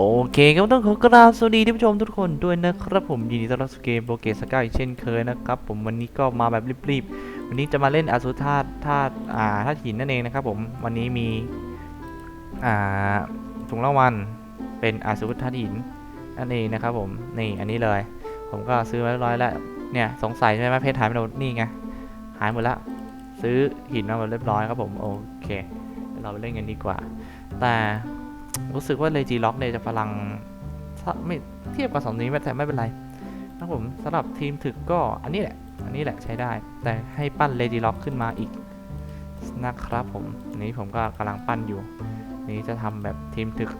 โอเคครับต้องขอกราบสวัสดีท่านผู้ชมทุกคนด้วยนะครับผมยินดีต้อนรับสู่เกมโปเกสก้ายเช่นเคยนะครับผมวันนี้ก็มาแบบรีบๆวันนี้จะมาเล่นอาสุธาตุธาตุอ่าธาตุหินนั่นเองนะครับผมวันนี้มีอ่าถุงรางวัลเป็นอาสุธาตุหินนั่นเองนะครับผมนี่อันนี้เลย ผมก็ซื้อไว้เรียบร้อยแล้วเนี่ยสงสัยใช่ไหมเพชรหายไปหมดนี่ไงหายหมดแล้วซื้อหินมาหมดเรียบร้อยครับผมโอเคเราไปเล่นกันดีกว่า แต่ รู้สึกว่าเลจีล็อกเนี่ยจะพลังไม่เทียบกับสองนี้แต่ไม่เป็นไรนะผมสำหรับทีมถึกก็อันนี้แหละ อันนี้แหละใช้ได้ แต่ให้ปั้นเลจีล็อกขึ้นมาอีกนะครับผมนี้ผมก็กำลังปั้นอยู่ นี้จะทำแบบทีมถึก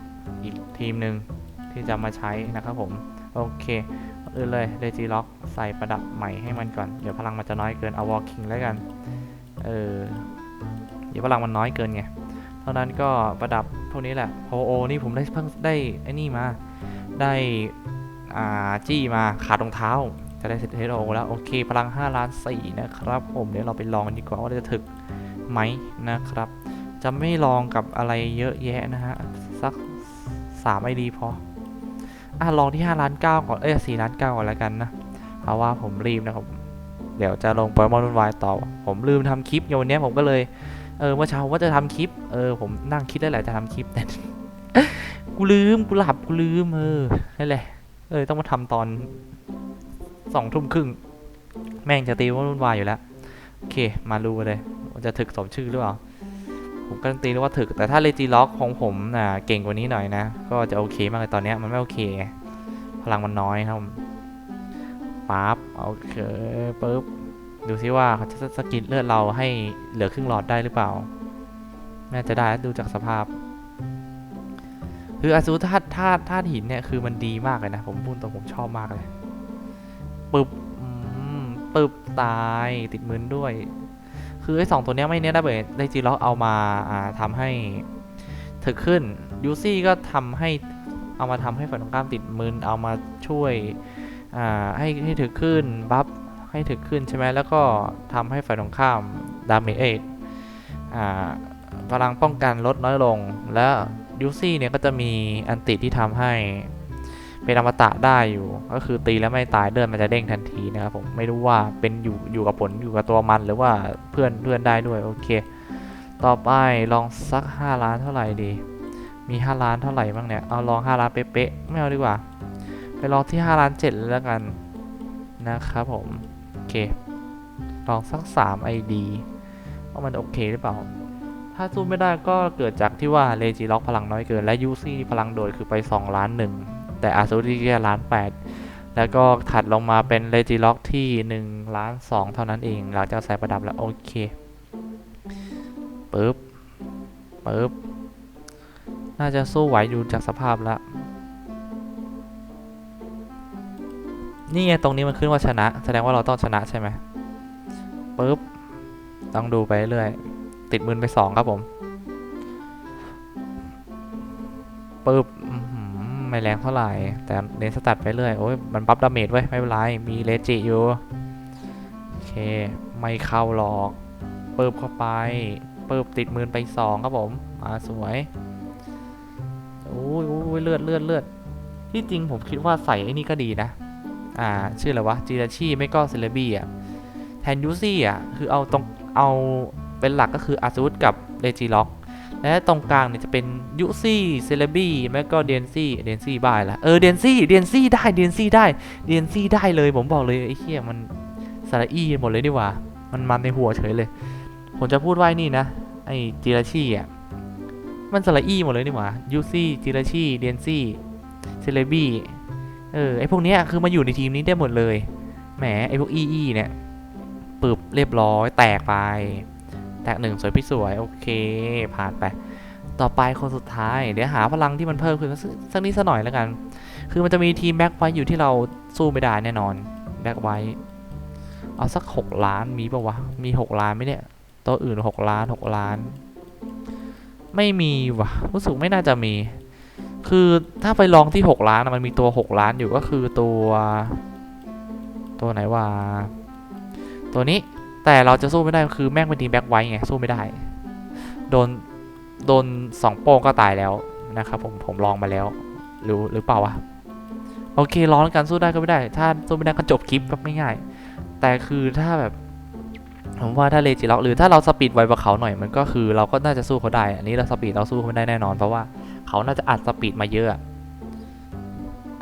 อีกทีมหนึ่งที่จะมาใช้นะครับผม โอเคก่ออื่นเลยเลจีล็อกใส่ประดับใหม่ให้มันก่อน เดี๋ยวพลังมันจะน้อยเกินเอาวอลคิงแล้วกัน เออ เดี๋ยวพลังมันน้อยเกินไง เท่านั้นก็ประดับ พวกนี้แหละโฮโอนี่ผมได้เพิ่งได้ไอ้นี่มา ได้อ่าจี้มาขาดรองเท้า จะได้เซตเทโอแล้ว โอเค พลัง 5 ล้าน4นะครับผมเดี๋ยวเราไปลองกันดีกว่าว่าจะถึกไหมนะครับ จะไม่ลองกับอะไรเยอะแยะนะฮะ สัก3ไอดีพออะลองที่5ล้าน9ก่อน เอ้ย4ล้าน9ก่อนแล้วกันนะ เพราะว่าผมรีบนะครับ เดี๋ยวจะลงโปเกมอนวุ่นวายต่อ ผมลืมทำคลิปอย่วันเนี้ยผมก็เลย เออเมื่อเช้าว่าจะทำคลิป เออผมนั่งคิดได้แหละจะทำคลิปแต่กูลืมกูหลับกูลืมเออนั่นแหละ เออต้องมาทำตอนสองทุ่มครึ่งแม่งจะตีว่าวุ่นวายอยู่แล้วโอเค มาดูเลยจะถึกสมชื่อหรือเปล่าผมการันตีเลยว่าถึกแต่ถ้าเลจีล็อกของผมน่ะเก่งกว่านี้หน่อยนะ ก็จะโอเคมากเลยตอนนี้มันไม่โอเคพลังมันน้อยครับปั๊บโอเคปึ๊บ ดูซิว่าเขาจะสกิดเลือดเราให้เหลือครึ่งหลอดได้หรือเปล่า น่าจะได้ดูจากสภาพ คืออาซูธาตุธาตุธาตุหินเนี่ยคือมันดีมากเลยนะ ผมพูดตรงผมชอบมากเลยปึ๊บปึ๊บตายติดมืนด้วย คือไอ้สองตัวเนี้ยไม่เนี้ยได้เบยได้จีล็อกเอามาอ่าทำให้ถึกขึ้นยูซี่ก็ทำให้เอามาทำให้ฝ่ายตรงข้ามติดมืนเอามาช่วยอ่าให้ให้ถึกขึ้นบัฟ ให้ถึกขึ้นใช่ไหมแล้วก็ทำให้ฝ่ายตรงข้ามดาเมจเอทอ่าพลังป้องกันลดน้อยลง แล้วยูซี่เนี่ยก็จะมีอันติที่ทำให้เป็นอมตะได้อยู่ ก็คือตีแล้วไม่ตายเดินมันจะเด้งทันทีนะครับผมไม่รู้ว่าเป็นอยู่อยู่กับผลอยู่กับตัวมันหรือว่าเพื่อนเพื่อนได้ด้วยโอเค ต่อไปลองสัก 5 ล้านเท่าไหร่ดี มี 5 ล้านเท่าไหร่บ้างเนี่ยเอาลอง 5 ล้านเป๊ะๆไม่เอาดีกว่า ไปลองที่ 5 ล้าน7แล้วกันนะครับผม เค ลองสัก 3 ID ว่ามันโอเคหรือเปล่า ถ้าสู้ไม่ได้ก็เกิดจากที่ว่าเลจิล็อกพลังน้อยเกิน และยูซี่พลังโดดคือไป 2 ล้านหนึ่ง แต่อาซูที่แค่ล้าน8แล้วก็ถัดลงมาเป็นเลจิล็อกที่1ล้าน2เท่านั้นเอง หลังจากใส่ประดับแล้วโอเคปึ๊บปึ๊บน่าจะสู้ไหวอยู่จากสภาพแล้ว นี่ไงตรงนี้มันขึ้นว่าชนะ แสดงว่าเราต้องชนะใช่ไหมปึ๊บต้องดูไปเรื่อยติดมือไปสองครับผมปึ๊บไม่แรงเท่าไหร่ แต่เน้นสตัดไปเรื่อยโอ้ยมันบัฟดาเมจไว้ไม่เป็นไร มีเลจิอยู่ โอเค ไม่เข้าหรอกปึ๊บเข้าไปปึ๊บติดมือไปสองครับผมมาสวยโอ้ยโอ้ยเลือดเลือดเลือดที่จริงผมคิดว่าใส่ไอ้นี่ก็ดีนะ อ่าชื่ออะไรวะจีราชีไม่ก็เซเลบีอะแทนยูซี่อะคือเอาตรงเอาเป็นหลักก็คืออาซูดกับเรจิล็อกและตรงกลางเนี่ยจะเป็นยูซี่เซเลบี้ไม่ก็เดนซี่เดนซี่บ้ายละเออเดนซี่เดนซี่ได้เดนซี่ได้เดนซี่ได้เลยผมบอกเลยไอ้เหี้ยมันสระอี้หมดเลยดีกว่า มันมันในหัวเฉยเลย ผมจะพูดว่าไอ้นี่นะ ไอ้จิราชีอะมันสระอี้หมดเลยนี่หว่ายูซี่จิราชีเดนซี่เซเลบี้ เออไอพวกเนี้ยคือมาอยู่ในทีมนี้ได้หมดเลย แหมไอพวกอีอีเนี่ยปึบเรียบร้อยแตกไป แตกหนึ่งสวยพี่สวยโอเคผ่านไป ต่อไปคนสุดท้าย เดี๋ยวหาพลังที่มันเพิ่มขึ้นสักนิดสักหน่อยแล้วกัน คือมันจะมีทีมแบ็คไว้อยู่ที่เราสู้ไม่ได้แน่นอนแบ็คไว้เอาสักหกล้านมีปะวะ มีหกล้านไหมเนี่ย ตัวอื่นหกล้านหกล้าน ไม่มีวะรู้สึกไม่น่าจะมี คือถ้าไปลองที่ 6 ล้านมันมีตัว 6 ล้านอยู่ก็คือตัว ตัวไหนว่า ตัวนี้แต่เราจะสู้ไม่ได้คือแม่งเป็นทีมแบ็คไว้ไงสู้ไม่ได้ โดนโดนสองโป้งก็ตายแล้วนะครับผมผมลองมาแล้ว หรือหรือเปล่าวะโอเคร้อนกันสู้ได้ก็ไม่ได้ ถ้าสู้ไม่ได้ก็จบคลิปแบบง่ายๆแต่คือถ้าแบบผมว่าถ้าเลจิล็อกหรือถ้าเราสปีดไวกว่าเขาหน่อยมันก็คือเราก็น่าจะสู้เขาได้ อันนี้เราสปีดเราสู้เขาไม่ได้แน่นอนเพราะว่า เขาน่าจะอัดสปีดมาเยอะ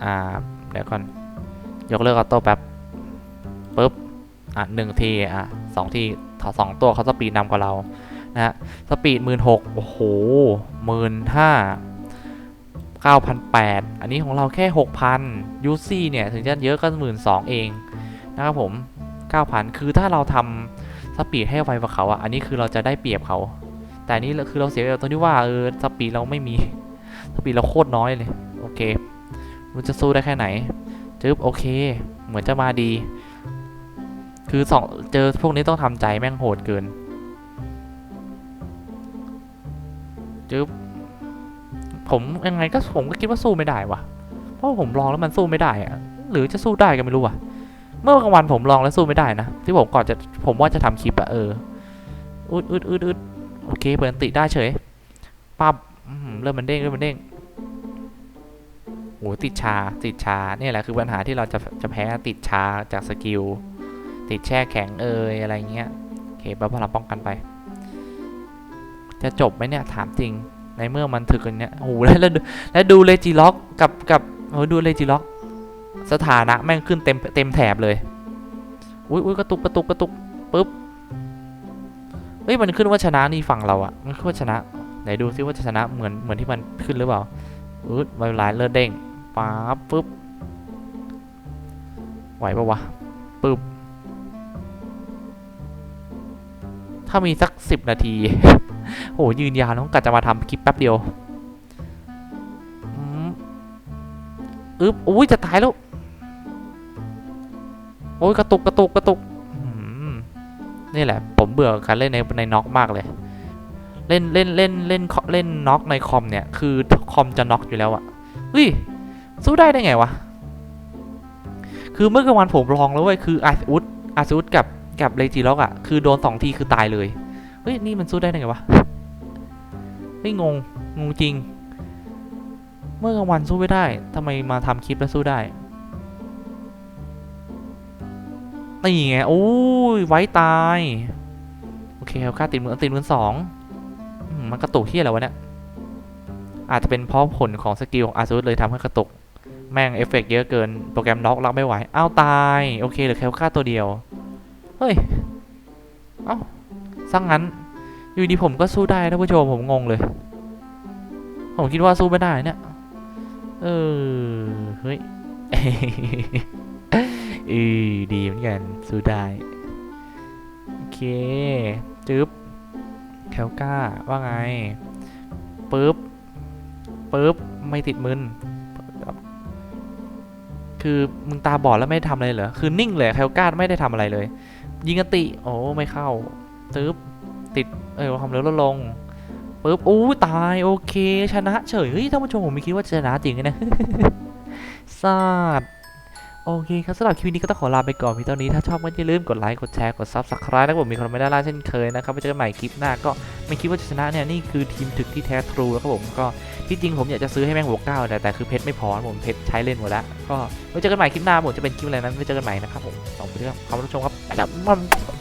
อ่า เดี๋ยวก่อน ยกเลิกออโต้แป๊บปุ๊บ อะหนึ่งที อะสองทีสองตัวเขาสปีดนำกว่าเรา นะฮะ สปีดหมื่นหกโอ้โหหมื่นห้า9,800อันนี้ของเราแค่6,000ยูซี่เนี่ย ถึงจะเยอะก็หมื่นสองเอง นะครับผม9,000คือถ้าเราทำสปีดให้ไวกว่าเขาอะ อันนี้คือเราจะได้เปรียบเขา แต่นนี้คือเราเสียเปรียบตรงที่ว่าเออสปีดเราไม่มี สปีดเราโคตรน้อยเลย โอเครู้จะสู้ได้แค่ไหนจึ๊บโอเค เหมือนจะมาดี คือสองเจอพวกนี้ต้องทำใจแม่งโหดเกินจึ๊บผมยังไงก็ผมก็คิดว่าสู้ไม่ได้วะเพราะผมลองแล้วมันสู้ไม่ได้อะหรือจะสู้ได้ก็ไม่รู้อะเมื่อกลางวันผมลองแล้วสู้ไม่ได้นะที่ผมก่อนจะผมว่าจะทำคลิปอะเอออึดอึดอึดอึดโอเคเปิดอันติได้เฉยปั๊บเริ่มมันเด้งเริ่มมันเด้ง โอ้ติดชาติดชาเนี่ยแหละคือปัญหาที่เราจะจะแพ้ติดชาจากสกิลติดแช่แข็งเอยอะไรเงี้ยโอเคแปลว่าเราป้องกันไป จะจบไหมเนี่ยถามจริงในเมื่อมันถึกอย่างเนี้ยโอ้โหแล้วแล้วดูแล้วดูเลจิล็อกกับกับโอ้ดูเลจิล็อก สถานะแม่งขึ้นเต็มเต็มแถบเลยอุ้ยอุ้ยกระตุกกระตุกกระตุกปุ๊บเฮ้ยมันขึ้นว่าชนะนี่ฝั่งเราอะมันขึ้นว่าชนะไหนดูซิว่าจะชนะเหมือนเหมือนที่มันขึ้นหรือเปล่าอืดไวไลน์เลือดเด้ง ป๊าบปุ๊บไหวปะวะปุ๊บถ้ามีสักสิบนาที โห ยืนยาวน้องกัดจะมาทำคลิปแป๊บเดียวอืมอึ๊บอุ้ยจะตายแล้ว โอ้ยกระตุกกระตุกกระตุกนี่แหละ ผมเบื่อกับการเล่นในในน็อกมากเลย เล่นเล่นเล่นเล่นเล่นน็อกในคอมเนี่ย คือคอมจะน็อกอยู่แล้วอะเฮ้ย สู้ได้ได้ไงวะ คือเมื่อกลางวันผมลองแล้วเว้ย คืออาร์อุดอาร์อุดกับกับเลจิล็อกอะคือโดนสองทีคือตายเลย เฮ้ย นี่มันสู้ได้ได้ไงวะ เฮ้ยงง งงจริง เมื่อกลางวันสู้ไม่ได้ทำไมมาทำคลิปแล้วสู้ได้นี่ไง โอ้ย ไว้ตาย โอเคเอาค่าติดมือติดมือสองมันกระตุกที่อะไรวะเนี่ย อาจจะเป็นเพราะผลของสกิลของอาซูดเลยทำให้กระตุก แม่งเอฟเฟกต์เยอะเกินโปรแกรมล็อกรับไม่ไหวอ้าวตายโอเคเหลือแค่ค่าตัวเดียว เฮ้ย เอ้าซังงั้น อยู่ดีผมก็สู้ได้ท่านผู้ชมผมงงเลย ผมคิดว่าสู้ไม่ได้เนี่ยเออเฮ้ยเออดีเหมือนกันสู้ได้โอเคจึ๊บแคลก้าว่าไงปึ๊บปึ๊บไม่ติดมึน คือมึงตาบอดแล้วไม่ทำอะไรเหรอ คือนิ่งเลยแคลก้าไม่ได้ทำอะไรเลย ยิงกติ โอ้ไม่เข้าตึ๊บติด เออความเร็วลดลงปึ๊บอู้ตายโอเค ชนะเฉย เฮ้ยท่านผู้ชมผมไม่คิดว่าจะชนะจริงนะซาด โอเคครับสำหรับคลิปนี้ก็ต้องขอลาไปก่อนพี่ตอนนี้ถ้าชอบก็อย่าลืมกดไลค์กดแชร์กด Subscribe นะครับผมมีคนไม่ได้ล่าเช่นเคยนะครับไปเจอกันใหม่คลิปหน้าก็ไม่คิดว่าจะชนะเนี่ยนี่คือทีมถึกที่แท้ทรูแล้วครับผมก็ที่จริงผมอยากจะซื้อให้แม่งบวกเก้าแต่แต่คือเพชรไม่พอผมเพชรใช้เล่นหมดแล้วก็ไว้เจอกันใหม่คลิปหน้าผมจะเป็นคลิปอะไรนั้นไว้เจอกันใหม่นะครับผมขอบคุณที่รับความรับชมครับ